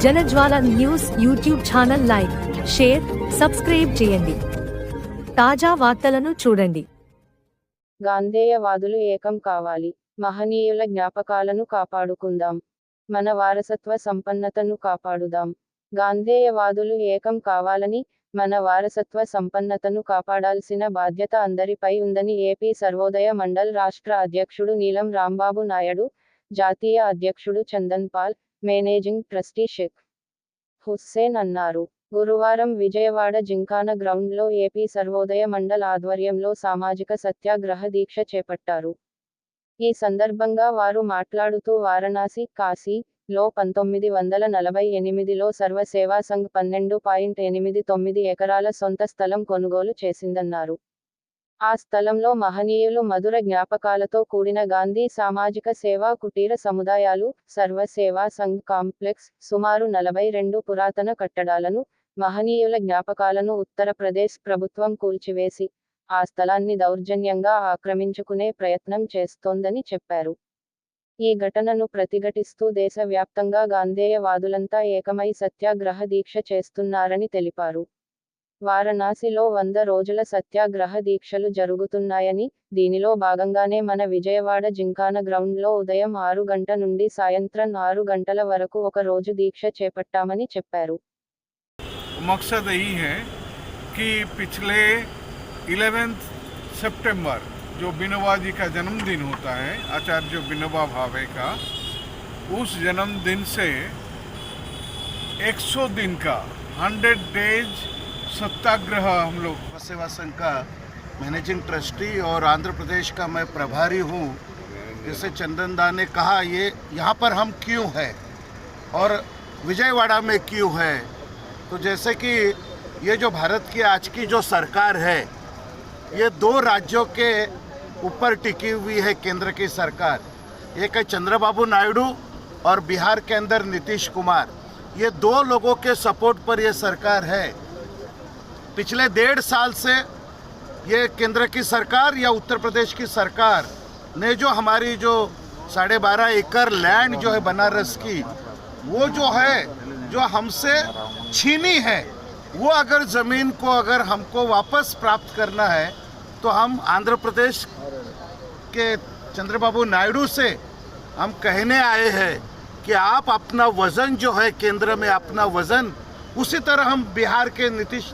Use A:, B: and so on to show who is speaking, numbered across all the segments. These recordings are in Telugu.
A: Janajwala news YouTube channel like share subscribe చేయండి. తాజా వార్తలను చూడండి.
B: గాంధేయవాదులు ఏకం కావాలి. మహనీయుల జ్ఞాపకాలను కాపాడుకుందాం. మన వారసత్వ సంపన్నతను కాపాడుదాం. గాంధేయవాదులు ఏకం కావాలని మన వారసత్వ సంపన్నతను కాపాడాల్సిన బాధ్యత అందరిపై ఉందని ఏపీ సర్వోదయ మండల్ రాష్ట్ర అధ్యక్షుడు నీలం రాంబాబు నాయుడు జాతీయ అధ్యక్షుడు చందన్ పాల్ మేనేజింగ్ ట్రస్టీ షేక్ హుస్సేన్ అన్నారు. గురువారం విజయవాడ జింకాన గ్రౌండ్లో ఏపీ సర్వోదయ మండల్ ఆధ్వర్యంలో సామాజిక సత్యాగ్రహ దీక్ష చేపట్టారు. ఈ సందర్భంగా వారు మాట్లాడుతూ వారణాసి కాశీ లో పంతొమ్మిది వందల నలభై ఎనిమిదిలో సర్వసేవా సంఘ్ పన్నెండు పాయింట్ ఎనిమిది తొమ్మిది ఎకరాల సొంత స్థలం కొనుగోలు చేసిందన్నారు. ఆ స్థలంలో మహనీయులు మధుర జ్ఞాపకాలతో కూడిన గాంధీ సామాజిక సేవా కుటీర సముదాయాలు సర్వసేవా సంఘ్ కాంప్లెక్స్ సుమారు నలభై రెండు పురాతన కట్టడాలను మహనీయుల జ్ఞాపకాలను ఉత్తరప్రదేశ్ ప్రభుత్వం కూల్చివేసి ఆ స్థలాన్ని దౌర్జన్యంగా ఆక్రమించుకునే ప్రయత్నం చేస్తోందని చెప్పారు. ఈ ఘటనను ప్రతిఘటిస్తూ దేశవ్యాప్తంగా గాంధేయవాదులంతా ఏకమై సత్యాగ్రహ దీక్ష చేస్తున్నారని తెలిపారు. వారణాసిలో వంద రోజుల సత్యాగ్రహ దీక్షలు జరుగుతున్నాయని దీనిలో భాగంగానే మన విజయవాడ జింకాన గ్రౌండ్లో ఉదయం ఆరు గంట నుండి సాయంత్రం ఆరు గంటల వరకు ఒక రోజు దీక్ష చేపట్టామని చెప్పారు
C: मकसद यही है कि पिछले 11 सितंबर जो विनोबा जी का जन्मदिन होता है आचार्य विनोबा भावे का उस जन्मदिन से 100 दिन का 100 डेज सत्याग्रह हम लोग।
D: सेवा संघ का मैनेजिंग ट्रस्टी और आंध्र प्रदेश का मैं प्रभारी हूँ। जैसे चंदन दा ने कहा, ये यहाँ पर हम क्यों हैं? और विजयवाड़ा में क्यों है? तो जैसे कि ये जो भारत की आज की जो सरकार है, ये दो राज्यों के ऊपर टिकी हुई है केंद्र की सरकार। एक है चंद्रबाबू नायडू और बिहार के अंदर नीतीश कुमार। ये दो लोगों के सपोर्ट पर ये सरकार है। पिछले डेढ़ साल से ये केंद्र की सरकार या उत्तर प्रदेश की सरकार ने जो हमारी जो साढ़े बारह एकड़ लैंड जो है बनारस की, वो जो है, जो हमसे छीनी है, वो अगर ज़मीन को अगर हमको वापस प्राप्त करना है तो हम आंध्र प्रदेश के चंद्रबाबू नायडू से हम कहने आए हैं कि आप अपना वज़न जो है केंद्र में अपना वज़न, उसी तरह हम बिहार के नीतीश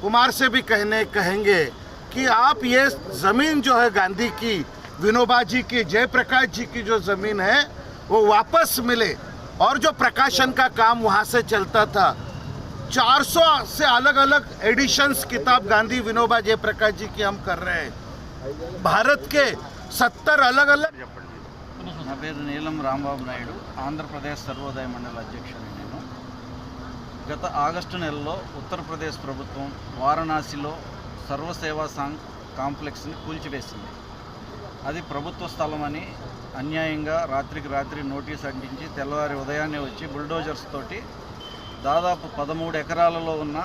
D: कुमार से भी कहने कहेंगे कि आप ये ज़मीन जो है गांधी की विनोबा जी की जयप्रकाश जी की जो ज़मीन है वो वापस मिले और जो प्रकाशन का काम वहाँ से चलता था 400 से अलग अलग एडिशंस किताब गांधी विनोबा जयप्रकाश जी की हम कर रहे हैं भारत के 70 अलग अलग
E: నా పేరు నీలం రాంబాబు నాయుడు ఆంధ్రప్రదేశ్ సర్వోదయ మండల అధ్యక్షుడు నేను గత ఆగస్టు నెలలో ఉత్తరప్రదేశ్ ప్రభుత్వం వారణాసిలో సర్వసేవా సంఘ్ కాంప్లెక్స్ని కూల్చివేసింది. అది ప్రభుత్వ స్థలమని అన్యాయంగా రాత్రికి రాత్రి నోటీస్ అంటించి తెల్లవారి ఉదయాన్నే వచ్చి బుల్డోజర్స్ తోటి దాదాపు పదమూడు ఎకరాలలో ఉన్న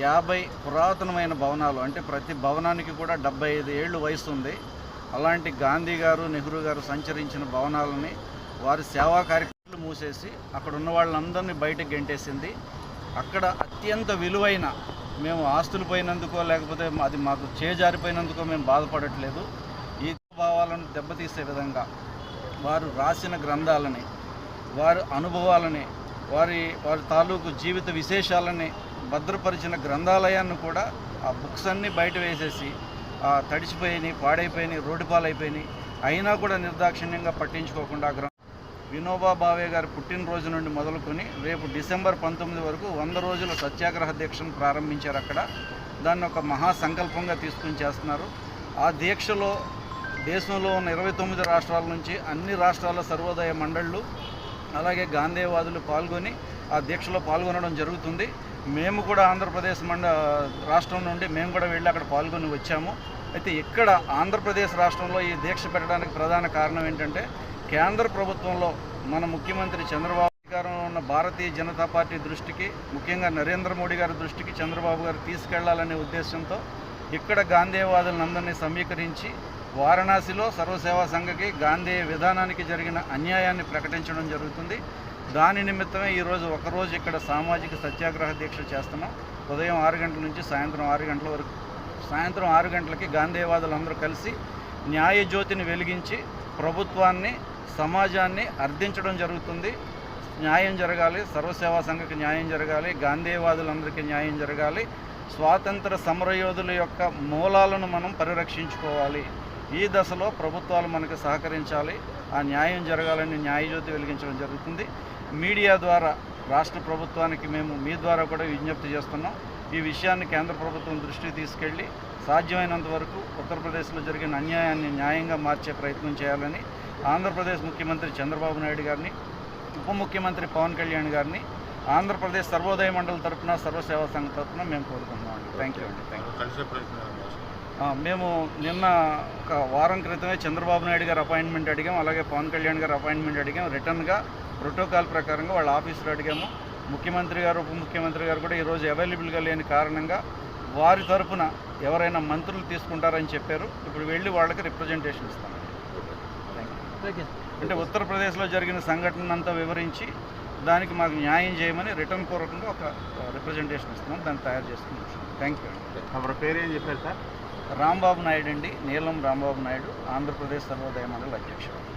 E: యాభై పురాతనమైన భవనాలు అంటే ప్రతి భవనానికి కూడా డెబ్బై ఐదు ఏళ్ళు వయసు ఉంది. అలాంటి గాంధీ గారు నెహ్రూ గారు సంచరించిన భవనాలని వారి సేవా కార్యక్రమం మూసేసి అక్కడ ఉన్న వాళ్ళందరినీ బయటకు గెంటేసింది. అక్కడ అత్యంత విలువైన మేము ఆస్తులు పోయినందుకో లేకపోతే అది మాకు చేజారిపోయినందుకో మేము బాధపడట్లేదు. ఈ భావాలను దెబ్బతీసే విధంగా వారు రాసిన గ్రంథాలని వారి అనుభవాలని వారి వారి తాలూకు జీవిత విశేషాలని భద్రపరిచిన గ్రంథాలయాన్ని కూడా ఆ బుక్స్ అన్నీ బయట వేసేసి తడిచిపోయినాయి పాడైపోయినాయి రోడ్డు పాలైపోయినాయి అయినా కూడా నిర్దాక్షిణ్యంగా పట్టించుకోకుండా వినోబా భావే గారి పుట్టినరోజు నుండి మొదలుకొని రేపు డిసెంబర్ పంతొమ్మిది వరకు వంద రోజుల సత్యాగ్రహ దీక్షను ప్రారంభించారు అక్కడ. దాన్ని ఒక మహా సంకల్పంగా తీసుకుని చేస్తున్నారు. ఆ దీక్షలో దేశంలో ఉన్న ఇరవై తొమ్మిది రాష్ట్రాల నుంచి అన్ని రాష్ట్రాల సర్వోదయ మండళ్ళు అలాగే గాంధీవాదులు పాల్గొని ఆ దీక్షలో పాల్గొనడం జరుగుతుంది. మేము కూడా ఆంధ్రప్రదేశ్ మండ రాష్ట్రం నుండి మేము కూడా వెళ్ళి అక్కడ పాల్గొని వచ్చాము. అయితే ఇక్కడ ఆంధ్రప్రదేశ్ రాష్ట్రంలో ఈ దీక్ష పెట్టడానికి ప్రధాన కారణం ఏంటంటే కేంద్ర ప్రభుత్వంలో మన ముఖ్యమంత్రి చంద్రబాబు అధికారంలో ఉన్న భారతీయ జనతా పార్టీ దృష్టికి ముఖ్యంగా నరేంద్ర మోడీ గారి దృష్టికి చంద్రబాబు గారు తీసుకెళ్ళాలనే ఉద్దేశంతో ఇక్కడ గాంధేయవాదులందరినీ సమీకరించి వారణాసిలో సర్వసేవా సంఘకి గాంధీ విధానానికి జరిగిన అన్యాయాన్ని ప్రకటించడం జరుగుతుంది. దాని నిమిత్తమే ఈరోజు ఒకరోజు ఇక్కడ సామాజిక సత్యాగ్రహ దీక్ష చేస్తున్నాం. ఉదయం ఆరు గంటల నుంచి సాయంత్రం ఆరు గంటల వరకు సాయంత్రం ఆరు గంటలకి గాంధీవాదులు అందరూ కలిసి న్యాయజ్యోతిని వెలిగించి ప్రభుత్వాన్ని సమాజాన్ని అర్థించడం జరుగుతుంది. న్యాయం జరగాలి. సర్వసేవా సంఘకి న్యాయం జరగాలి. గాంధీవాదులందరికీ న్యాయం జరగాలి. స్వాతంత్ర సమరయోధుల యొక్క మూలాలను మనం పరిరక్షించుకోవాలి. ఈ దశలో ప్రభుత్వాలు మనకు సహకరించాలి. ఆ న్యాయం జరగాలని న్యాయజ్యోతి వెలిగించడం జరుగుతుంది. మీడియా ద్వారా రాష్ట్ర ప్రభుత్వానికి మేము మీ ద్వారా కూడా విజ్ఞప్తి చేస్తున్నాం. ఈ విషయాన్ని కేంద్ర ప్రభుత్వం దృష్టికి తీసుకెళ్ళి సాధ్యమైనంత వరకు ఉత్తరప్రదేశ్లో జరిగిన అన్యాయాన్ని న్యాయంగా మార్చే ప్రయత్నం చేయాలని ఆంధ్రప్రదేశ్ ముఖ్యమంత్రి చంద్రబాబు నాయుడు గారిని ఉప ముఖ్యమంత్రి పవన్ కళ్యాణ్ గారిని ఆంధ్రప్రదేశ్ సర్వోదయ మండలి తరపున సర్వసేవా సంఘ తరపున మేము కోరుకుంటున్నాం అండి. థ్యాంక్ యూ అండి. థ్యాంక్ మేము నిన్న ఒక వారం క్రితమే చంద్రబాబు నాయుడు గారు అపాయింట్మెంట్ అడిగాం అలాగే పవన్ కళ్యాణ్ గారు అపాయింట్మెంట్ అడిగాం. రిటర్న్గా ప్రోటోకాల్ ప్రకారంగా వాళ్ళ ఆఫీసులో అడిగాము. ముఖ్యమంత్రి గారు ఉప ముఖ్యమంత్రి గారు కూడా ఈరోజు అవైలబుల్గా లేని కారణంగా వారి తరపున ఎవరైనా మంత్రులు తీసుకుంటారని చెప్పారు. ఇప్పుడు వెళ్ళి వాళ్ళకి రిప్రజెంటేషన్ ఇస్తాం. థ్యాంక్ యూ అంటే ఉత్తరప్రదేశ్లో జరిగిన సంఘటన అంతా వివరించి దానికి మాకు న్యాయం చేయమని రిటర్న్ పూర్వకంగా ఒక రిప్రజెంటేషన్ ఇస్తున్నాం. దాన్ని తయారు చేసుకుని థ్యాంక్ యూ అండి
F: పేరు ఏం చెప్పారు సార్?
E: రాంబాబు నాయుడు అండి. నీలం రాంబాబు నాయుడు ఆంధ్రప్రదేశ్ సర్వోదయ మండలి అధ్యక్షుడు.